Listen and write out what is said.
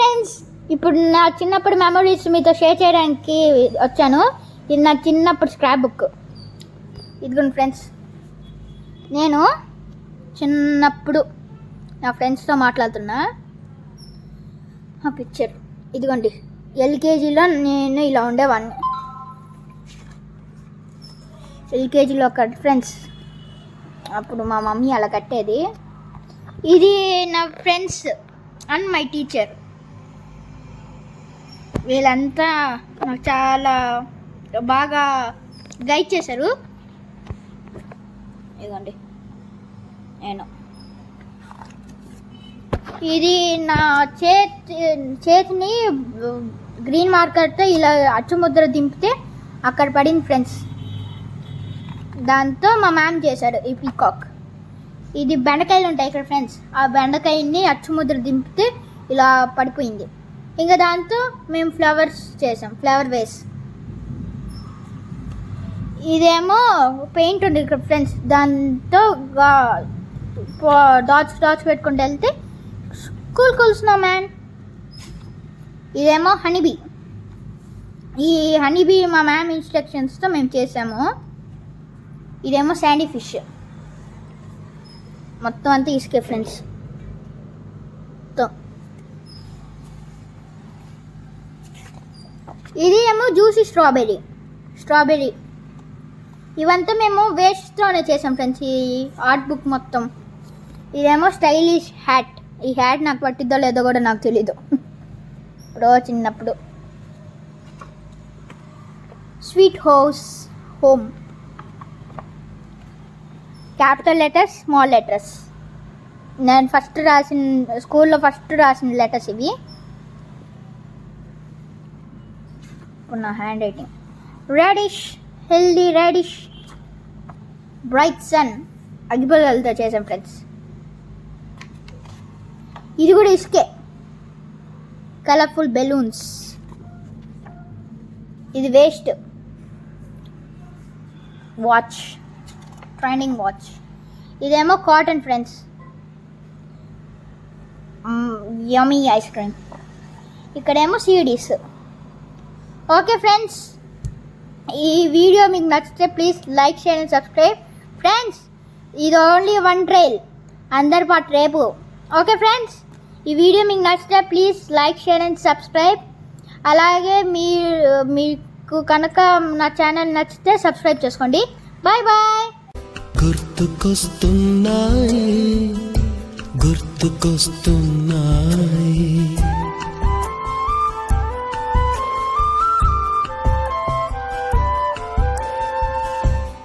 Friends ఇప్పుడు నా చిన్నప్పుడు మెమరీస్ మీతో షేర్ చేయడానికి వచ్చాను. ఇది నా చిన్నప్పుడు స్క్రాప్ బుక్ ఇదిగోండి ఫ్రెండ్స్ నేను చిన్నప్పుడు నా ఫ్రెండ్స్తో మాట్లాడుతున్నా. ఆ పిక్చర్ ఇదిగోండి. ఎల్కేజీలో నేను ఇలా ఉండేవాడిని ఎల్కేజీలో ఒక ఫ్రెండ్స్ అప్పుడు మా మమ్మీ అలా కట్టేది. ఇది నా ఫ్రెండ్స్ అండ్ మై టీచర్ వీళ్ళంతా నాకు చాలా బాగా గైడ్ చేశారు. ఇదిగోండి. నేను. ఇది నా చేతి చేతిని గ్రీన్ మార్కర్తో ఇలా అచ్చుముద్ర దింపితే అక్కడ పడింది ఫ్రెండ్స్ దాంతో మా మ్యామ్ చేశాడు ఈ పీకాక్ ఇది బెండకాయలు ఉంటాయి ఇక్కడ ఫ్రెండ్స్ ఆ బెండకాయని అచ్చుముద్ర దింపితే ఇలా పడిపోయింది. ఇంకా దాంతో మేము ఫ్లవర్స్ చేసాం ఫ్లవర్ వేస్. ఇదేమో పెయింట్ ఉంది ఇక్కడ ఫ్రెండ్స్ దాంతో డాట్స్ డాట్స్ పెట్టుకుంటూ వెళ్తే కూల్ కూల్ స్నో మ్యాన్. ఇదేమో హనీబీ ఈ హనీబీ మా మ్యామ్ ఇన్స్ట్రక్షన్స్తో మేము చేసాము. ఇదేమో శాండీ ఫిష్. మొత్తం అంతా ఇసుకే ఫ్రెండ్స్. ఇది ఏమో జ్యూసీ స్ట్రాబెర్రీ. స్ట్రాబెర్రీ. ఇవంతా మేము వేస్ట్తోనే చేసాం ఫ్రెండ్స్ ఈ ఆర్ట్ బుక్ మొత్తం. ఇదేమో స్టైలిష్ హ్యాట్. ఈ హ్యాట్ నాకు పట్టిద్దో లేదో కూడా నాకు తెలీదు. ఇప్పుడు చిన్నప్పుడు. Sweet house home. Capital letters small letters. నేను ఫస్ట్ రాసిన స్కూల్లో ఫస్ట్ రాసిన లెటర్స్ ఇవి. ఇప్పుడు నా hand writing radish healthy radish bright sun అగ్గిపుల్లలతో చేసాం ఫ్రెండ్స్ ఇది కూడా ఇసుకే. కలర్ఫుల్ బెలూన్స్ ఇది వేస్ట్ వాచ్ ట్రైనింగ్ వాచ్ ఇదేమో cotton friends yummy ice cream ఇక్కడేమో సీడీస్ ఓకే ఫ్రెండ్స్ ఈ వీడియో మీకు నచ్చితే please like share and subscribe. Friends ఇది ఓన్లీ వన్ ట్రైల్ అందరి పాటు రేపు. ఓకే ఫ్రెండ్స్ ఈ వీడియో మీకు నచ్చితే please like share and subscribe. అలాగే మీ మీకు కనుక నా ఛానల్ నచ్చితే సబ్స్క్రైబ్ చేసుకోండి. Bye bye. గుర్తుకొస్తున్నాయి గుర్తుకొస్తున్నాయి.